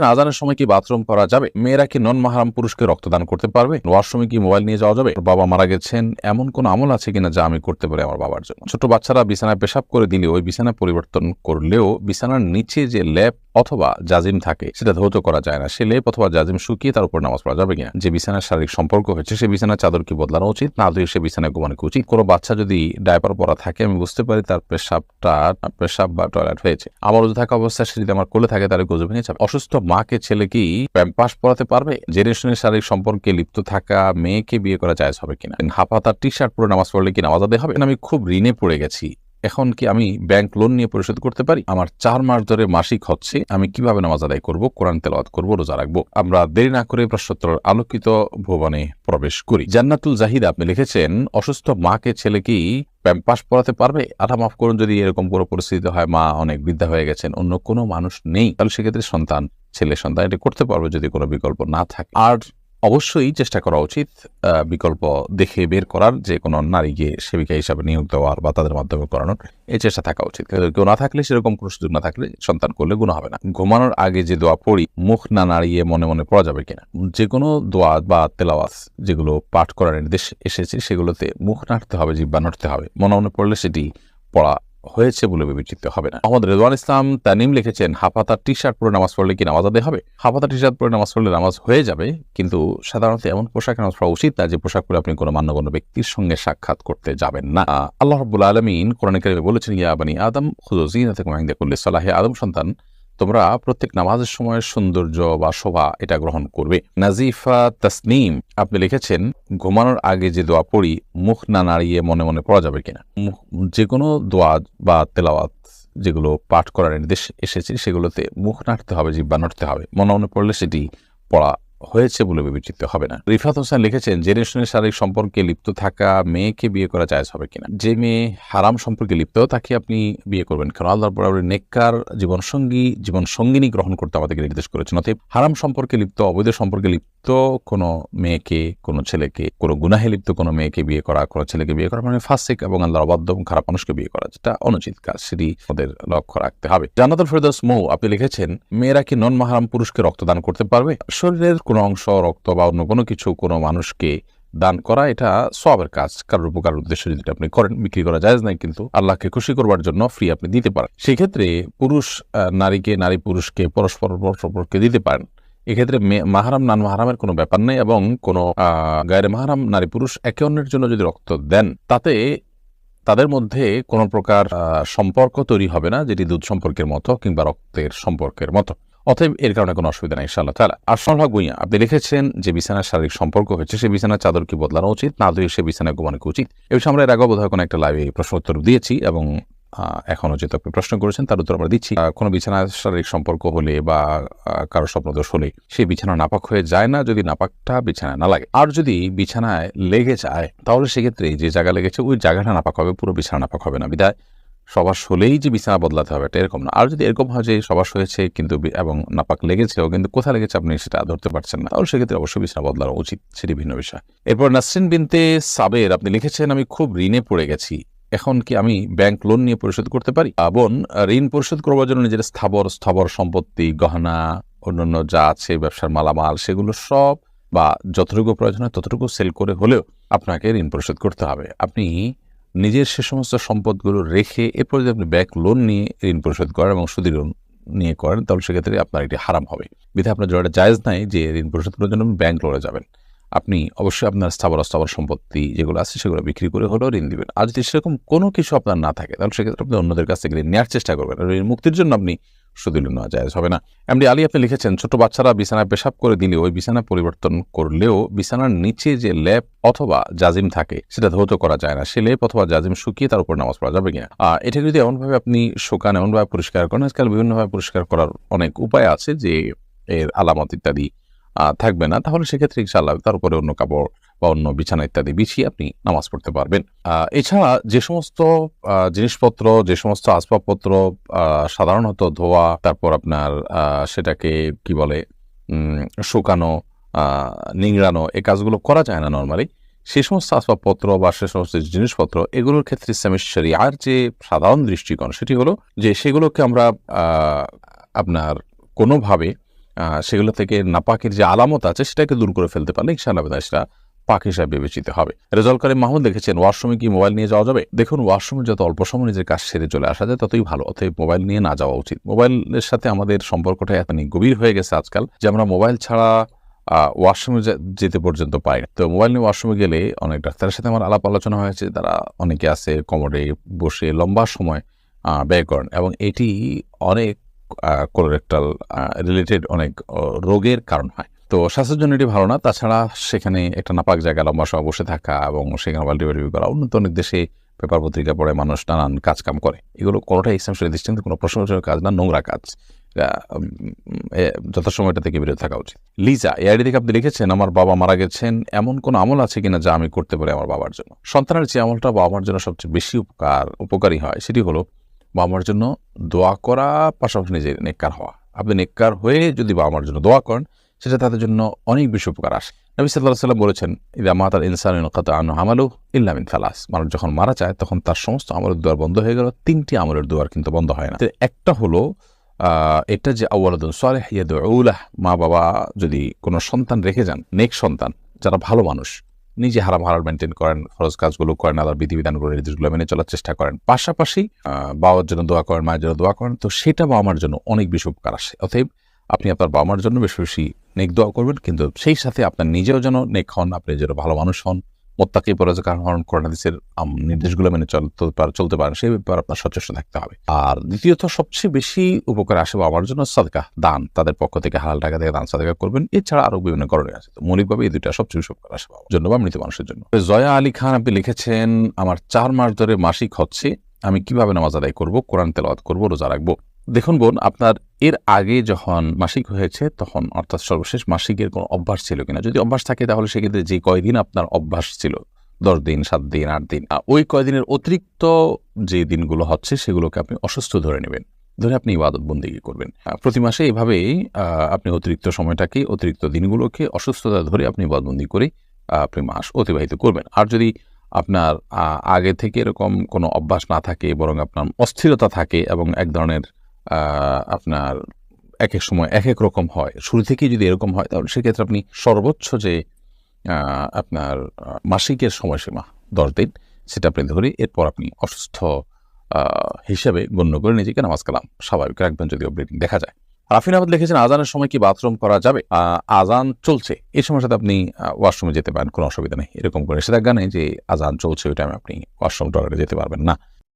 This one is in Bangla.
আজানের সময় কি বাথরুম করা যাবে? মেয়েরা কি নন মাহারাম পুরুষকে রক্তদান করতে পারবে? ওয়াশরুমে কি মোবাইল নিয়ে যাওয়া যাবে? বাবা মারা গেছেন, এমন কোন আমল আছে কিনা যা আমি করতে পারি আমার বাবার জন্য? ছোট বাচ্চারা বিছানায় পেশাব করে দিলে ওই বিছানা পরিবর্তন করলেও বিছানার নিচে যে ল্যাপ অথবা জাজিম থাকে, সেটা ধৌত করা যায় না। সে লেপ অথবা জাজিম শুকিয়ে তার উপর নামাজ পড়া যাবে কিনা? যে বিছানার শারীরিক সম্পর্ক হয়েছে, সে বিছানার চাদর কি বদলানো উচিত? না ধুয়ে সে বিছানায় ঘুমানো উচিত? কোনো বাচ্চা যদি ডায়পার পরা থাকে, আমি বুঝতে পারি তার পেশাবটা, পেশাব বা টয়লেট হয়েছে। আমার থাকা অবস্থায় সে যদি আমার কোলে থাকে, তাহলে গজু ভেঙে অসুস্থ মাকে, ছেলে কি প্যাম্পাস পরাতে পারবে? জেনারেশনের শারীরিক সম্পর্কে লিপ্ত থাকা মেয়েকে বিয়ে করা যায় হবে কিনা? হাফাতা টি শার্ট পরে নামাজ পড়লে কি নামাজ আদায় হবে? আমি খুব ঋণে পড়ে গেছি। এখন কি আমি ব্যাংক লোন নিয়ে পরিশোধ করতে পারি? আমার চার মাস ধরে মাসিক হচ্ছে, আমি কীভাবে নামাজ আদায় করব? কোরআন তেলাওয়াত করব, রোজা রাখব? আমরা দেরি না করে প্রশ্নোত্তর আলোকিত ভবনে প্রবেশ করি। জান্নাতুল জাহিদ আপনি লিখেছেন, অসুস্থ মাকে, ছেলে কি প্যাম্পাস পড়াতে পারবে? আধা মাফ করুন, যদি এরকম কোনো পরিস্থিতি হয়, মা অনেক বৃদ্ধা হয়ে গেছেন, অন্য কোনো মানুষ নেই, তাহলে সেক্ষেত্রে সন্তান ছেলে সন্তান, এটা করতে পারবে যদি কোনো বিকল্প না থাকে। আর অবশ্যই চেষ্টা করা উচিত বিকল্প দেখে বের করার, যে কোনো নারীকে সেবিকা হিসাবে নিয়োগ দেওয়ার বা তাদের মাধ্যমে করানোর, এই চেষ্টা থাকা উচিত। কেউ না থাকলে সেরকম কোনো সুযোগ না থাকলে সন্তান করলে গুণ হবে না। ঘুমানোর আগে যে দোয়া পড়ি, মুখ না নাড়িয়ে মনে মনে পড়া যাবে কিনা? যে কোনো দোয়া বা তেলাওয়াজ যেগুলো পাঠ করার নির্দেশ এসেছে, সেগুলোতে মুখ নাড়তে হবে জিব্বা নাড়তে হবে। মনে মনে পড়লে সেটি পড়া হয়েছে বলে বিবেচিত হবে না। মোহাম্মদ রেজওয়ান ইসলাম তানিম লিখেছেন, হাফাতা টি শার্ট পরে নামাজ পড়লে কি নামাজ আদায় হবে? হাফাতা টি শার্ট পরে নামাজ পড়লে নামাজ হয়ে যাবে, কিন্তু সাধারণত এমন পোশাক নামাজ পড়া উচিত না যে পোশাক পরে আপনি কোনো মান্যগণ্য ব্যক্তির সঙ্গে সাক্ষাৎ করতে যাবেন না। আল্লাহ রব্বুল আলমিন কোরআন কারিমে বলেছেন, ইয়া বানি আদম মাহিন্দা করলে সালাহে। আদম সন্তান তোমরা প্রত্যেক নামাজের সময় সৌন্দর্য বা শোভা এটা গ্রহণ করবে। নাজিফা তাসনিম, আপনি লিখেছেন, ঘুমানোর আগে যে দোয়া পড়ি, মুখ না নাড়িয়ে মনে মনে পড়া যাবে কিনা? যে কোনো দোয়া বা তেলাওয়াত যেগুলো পাঠ করার নির্দেশ এসেছে, সেগুলোতে মুখ নাড়তে হবে, জিব্বা নাড়তে হবে। মনে মনে পড়লে সেটি পড়া হয়েছে বলে বিবেচিত হবে না। রিফাত হোসেন লিখেছেন জেনারেশনের শারীরিক সম্পর্কে লিপ্ত থাকা মেয়েকে বিয়ে করা জায়জ হবে কিনা? যে মেয়ে হারাম সম্পর্কে লিপ্ত, তাকে আপনি বিয়ে করবেন কারণ আল্লাহ বরাবর নেককার, জীবনসঙ্গী জীবন সঙ্গিনী গ্রহণ করতে আমাদেরকে নির্দেশ করেছেন। অতএব হারাম সম্পর্কে লিপ্ত, অবৈধ সম্পর্কে লিপ্ত কোনো মেয়েকে, কোনো ছেলেকে, কোনো গুনাহে লিপ্ত কোনো মেয়েকে বিয়ে করা, কোনো ছেলেকে বিয়ে করা মানে ফাসিক এবং আল্লাহর অবাধ্য এবং খারাপ মানুষকে বিয়ে করা, যেটা অনুচিত কাজ, সেটি আমাদের লক্ষ্য রাখতে হবে। জান্নাতুল ফেরদৌস মৌ, আপনি লিখেছেন, মেয়েরা কি নন মাহারাম পুরুষকে রক্তদান করতে পারবে? শরীরের কোনো অংশ রক্ত বা অন্য কোনো কিছু কোনো মানুষকে দান করা, এটা সবের কাজ। কারোর উপকার উদ্দেশ্যে যদি আপনি করেন, বিক্রি করা যায় নাই, কিন্তু আল্লাহকে খুশি করবার জন্য ফ্রি আপনি দিতে পারেন। সেক্ষেত্রে পুরুষ নারীকে, নারী পুরুষকে, পরস্পর, পরস্পরকে দিতে পারেন। এক্ষেত্রে মাহারাম নান মাহারামের কোনো ব্যাপার নেই এবং কোনো গায়ের মাহারাম নারী পুরুষ একে অন্যের জন্য যদি রক্ত দেন, তাতে তাদের মধ্যে কোনো প্রকার সম্পর্ক তৈরি হবে না, যেটি দুধ সম্পর্কের মতো কিংবা রক্তের সম্পর্কের মতো। অতএব এর কারণে কোনো অসুবিধা নেই ইনশাআল্লাহ তালা আসল হক ভুইয়া আপনি লিখেছেন যে বিছানার শারীরিক সম্পর্ক হয়েছে সেই বিছানার চাদর কি বদলানো উচিত? না ধুয়ে সে বিছানায় ঘুমানো উচিত? এ বিষয়ে আমরা এর আগে বোধহয় কোনো একটা লাইভে প্রশ্ন উত্তর দিয়েছি এবং আহ, এখনও যেহেতু আপনি প্রশ্ন করেছেন তার উত্তর আমরা দিচ্ছি। কোনো বিছানার শারীরিক সম্পর্ক হলে বা কারও স্বপ্নদোষ হলে সেই বিছানা নাপাক হয়ে যায় না যদি নাপাকটা বিছানায় না লাগে। আর যদি বিছানায় লেগে যায় তাহলে সেক্ষেত্রে যে জায়গা লেগেছে ওই জায়গাটা নাপাক হবে পুরো বিছানা নাপাক হবে না বিদায়। সবাস হলেই যে বিছানা বদলাতে হবে এটা এরকম না। আর যদি এরকম হয় যে সবাস হয়েছে কিন্তু এবং নাপাক লেগেছেও, কিন্তু কোথায় লেগেছে আপনি সেটা ধরতে পারছেন না, তাহলে সেক্ষেত্রে অবশ্যই বিছানা বদলানো উচিত, সেটি ভিন্ন বিষয়। এরপর নাসরিন বিনতে সাবের, আপনি লিখেছেন, আমি খুব ঋণে পড়ে গেছি। এখন কি আমি ব্যাংক লোন নিয়ে পরিশোধ করতে পারি? বোন, ঋণ পরিশোধ করবার জন্য নিজের স্থাবর স্থাবর সম্পত্তি, গহনা, অন্যান্য যা আছে, ব্যবসার মালামাল, সেগুলো সব বা যতটুকু প্রয়োজন হয় ততটুকু সেল করে হলেও আপনাকে ঋণ পরিশোধ করতে হবে। আপনি নিজের সে সমস্ত সম্পদগুলো রেখে, এরপর যদি আপনি ব্যাংক লোন নিয়ে ঋণ পরিশোধ করেন এবং সুদী লোন নিয়ে করেন, তাহলে সেক্ষেত্রে আপনার এটি হারাম হবে। বিধে আপনার জন্য জায়জ নাই যে ঋণ পরিশোধ করার জন্য ব্যাংক লোনে যাবেন। আপনি অবশ্যই আপনার স্থাবর অস্থাবর সম্পত্তি যেগুলো আছে সেগুলো বিক্রি করে হলেও ঋণ দেবেন। আর যদি সেরকম কোনো কিছু আপনার না থাকে, তাহলে সেক্ষেত্রে আপনি অন্যদের কাছ থেকে ঋণ নেওয়ার চেষ্টা করবেন। ঋণ মুক্তির জন্য আপনি লোন নেওয়া জায়েজ হবে না, এমডি আলী আপনি লিখেছেন, ছোট বাচ্চারা বিছানায় পেশাব করে দিলে ওই বিছানা পরিবর্তন করলেও বিছানার নিচে যে ল্যাপ অথবা জাজিম থাকে, সেটা ধৌত করা যায় না। সে লেপ অথবা জাজিম শুকিয়ে তার উপর নামাজ পড়া যাবে কিনা? এটা যদি এমনভাবে আপনি শুকান, এমনভাবে পরিষ্কার করেন, আজকাল বিভিন্নভাবে পরিষ্কার করার অনেক উপায় আছে যে এর আলামত ইত্যাদি থাকবে না। তাহলে সেক্ষেত্রে ইনশাআল্লাহ তার উপরে অন্য কাপড় বা অন্য বিছানা ইত্যাদি বিছিয়ে আপনি নামাজ পড়তে পারবেন। এছাড়া যে সমস্ত জিনিসপত্র, যে সমস্ত আসবাবপত্র সাধারণত ধোয়া, তারপর আপনার সেটাকে কি বলে শুকানো নিংড়ানো, এ কাজগুলো করা যায় না নর্মালি সেই সমস্ত আসবাবপত্র বা সে সমস্ত জিনিসপত্র, এগুলোর ক্ষেত্রে ইসলামের আর যে সাধারণ দৃষ্টিকোণ, সেটি হলো যে সেগুলোকে আমরা আপনার কোনোভাবে সেগুলো থেকে নাপাকের যে আলামত আছে, সেটাকে দূর করে ফেলতে পারলে ইনশাআল্লাহ সেটা পাক হিসাবে বিবেচিত হবে। রেজাল্ট করে মাহমুদ লিখেছেন ওয়াশরুমে কি মোবাইল নিয়ে যাওয়া যাবে? দেখুন, ওয়াশরুমে যত অল্প সময় নিজের কাজ সেরে চলে আসা যায়, ততই ভালো। অতএব মোবাইল নিয়ে না যাওয়া উচিত। মোবাইলের সাথে আমাদের সম্পর্কটা এত গভীর হয়ে গেছে আজকাল যে আমরা মোবাইল ছাড়া ওয়াশরুমে যেতে পর্যন্ত পাই। তো মোবাইল নিয়ে ওয়াশরুমে গেলে অনেক ডাক্তারের সাথে আমার আলাপ আলোচনা হয়েছে। তারা অনেকে আছে কমোডে বসে লম্বা সময় ব্যয় করেন এবং এটি অনেক কোলোরেক্টাল রিলেটেড অনেক রোগের কারণ হয়। তো স্বাস্থ্যের জন্য এটি ভালো না। তাছাড়া সেখানে একটা নাপাক জায়গা লম্বা সময় বসে থাকা এবং সেখানে টিভি করা উন্নত অনেক দেশে পেপার পত্রিকা পড়ে মানুষ নানান কাজ কাম করে। এগুলো কোনোটাই ইসলাম শরীর দৃষ্টিতে কোনো প্রশংসনীয় কাজ না নোংরা কাজ। এটা, উম, যথাসময় এটা থেকে বিরত থাকা উচিত। লিজা এই আইডি থেকে আপনি লিখেছেন আমার বাবা মারা গেছেন এমন কোন আমল আছে কিনা যা আমি করতে পারি আমার বাবার জন্য? সন্তানের যে আমলটা বাবা মার জন্য সবচেয়ে বেশি উপকার উপকারী হয় সেটি হলো বাবা মার জন্য দোয়া করা পাশাপাশি নিজের নেককার হওয়া। আপনি নেককার হয়ে যদি বাবা মার জন্য দোয়া করেন সেটা তাদের জন্য অনেক বেশি উপকার আসে। নবী সাল্লাহ সাল্লাম বলেছেন, ইদা মাতার ইনসান কত আনু আমালু ইল্লামিন থালাস মানুষ যখন মারা যায়, তখন তার সমস্ত আমলের দুয়ার বন্ধ হয়ে গেল, তিনটি আমলের দুয়ার কিন্তু বন্ধ হয় না। একটা হলো এটা যে আউ্লাদুন সালেহ ইয়াদউলাহ মা বাবা যদি কোনো সন্তান রেখে যান, নেক সন্তান, যারা ভালো মানুষ, নিজে হারাম হারাম মেনটেন করেন খরচ কাজগুলো করেন, আল্লাহর বিধিবিধানগুলো, নির্দেশগুলো মেনে চলার চেষ্টা করেন, পাশাপাশি বাবার জন্য দোয়া করেন, মায়ের জন্য দোয়া করেন, তো সেটা বাবা মার জন্য অনেক বেশি উপকার আসে। অতএব আপনি আপনার বাবা মার জন্য বেশি বেশি নেক দোয়া করবেন, কিন্তু সেই সাথে আপনার নিজেও যেন নেক হন, আপনি যেন ভালো মানুষ হন মোত্তাকি পরাজকার হন করোনাদিসের নির্দেশগুলো মেনে চলতে পার- চলতে পারেন, সেই ব্যাপারে আপনার সচেষ্ট থাকতে হবে। আর দ্বিতীয়ত, সবচেয়ে বেশি উপকার আসে আমার জন্য সাদকা, দান। তাদের পক্ষ থেকে হালাল টাকা থেকে দান, সাদকা করবেন। এছাড়া আরও বিভিন্ন করণীয় আছে। তো মৌলিকভাবে এই দুইটা সবচেয়ে বেশি উপকার আসে জন্য বা মৃত মানুষের জন্য। জয়া আলী খান আপনি লিখেছেন, আমার চার মাস ধরে মাসিক হচ্ছে, আমি কীভাবে নামাজ আদায় করব, কোরআন তেলাওয়াত করব, রোজা রাখব? দেখুন বোন, আপনার এর আগে যখন মাসিক হয়েছে, তখন অর্থাৎ সর্বশেষ মাসিকের কোনো অভ্যাস ছিল কিনা? যদি অভ্যাস থাকে, তাহলে সেক্ষেত্রে যে কয়দিন আপনার অভ্যাস ছিল, দশ দিন, সাত দিন, আট দিন ওই কয়দিনের অতিরিক্ত যে দিনগুলো হচ্ছে, সেগুলোকে আপনি অসুস্থ ধরে নেবেন। ধরে আপনি ইবাদত বন্দিগি করবেন প্রতি মাসে এভাবেই আপনি অতিরিক্ত সময়টাকে, অতিরিক্ত দিনগুলোকে অসুস্থতা ধরে আপনি ইবাদতবন্দি করে আপনি মাস অতিবাহিত করবেন। আর যদি আপনার আগে থেকে এরকম কোনো অভ্যাস না থাকে, বরং আপনার অস্থিরতা থাকে এবং এক ধরনের আপনার এক এক সময় এক এক রকম হয়। শুরু থেকেই যদি এরকম হয়, তাহলে সেক্ষেত্রে আপনি সর্বোচ্চ যে আপনার মাসিকের সময়সীমা, দশ দিন, সেটা আপনি ধরে এরপর আপনি অসুস্থ হিসেবে গণ্য করে নিজেকে নামাজ কালাম। স্বাভাবিক রাখবেন যদি ব্লিডিং দেখা যায়। রাফিন আহমদ লিখেছেন, আজানের সময় কি বাথরুম করা যাবে? আজান চলছে। এই সময় সাথে আপনি ওয়াশরুমে যেতে পারেন, কোনো অসুবিধা নেই। এরকম করে নিষেধাজ্ঞা নেই যে, আজান চলছে ওই টাইমে আপনি ওয়াশরুম টয়লেটে যেতে পারবেন না।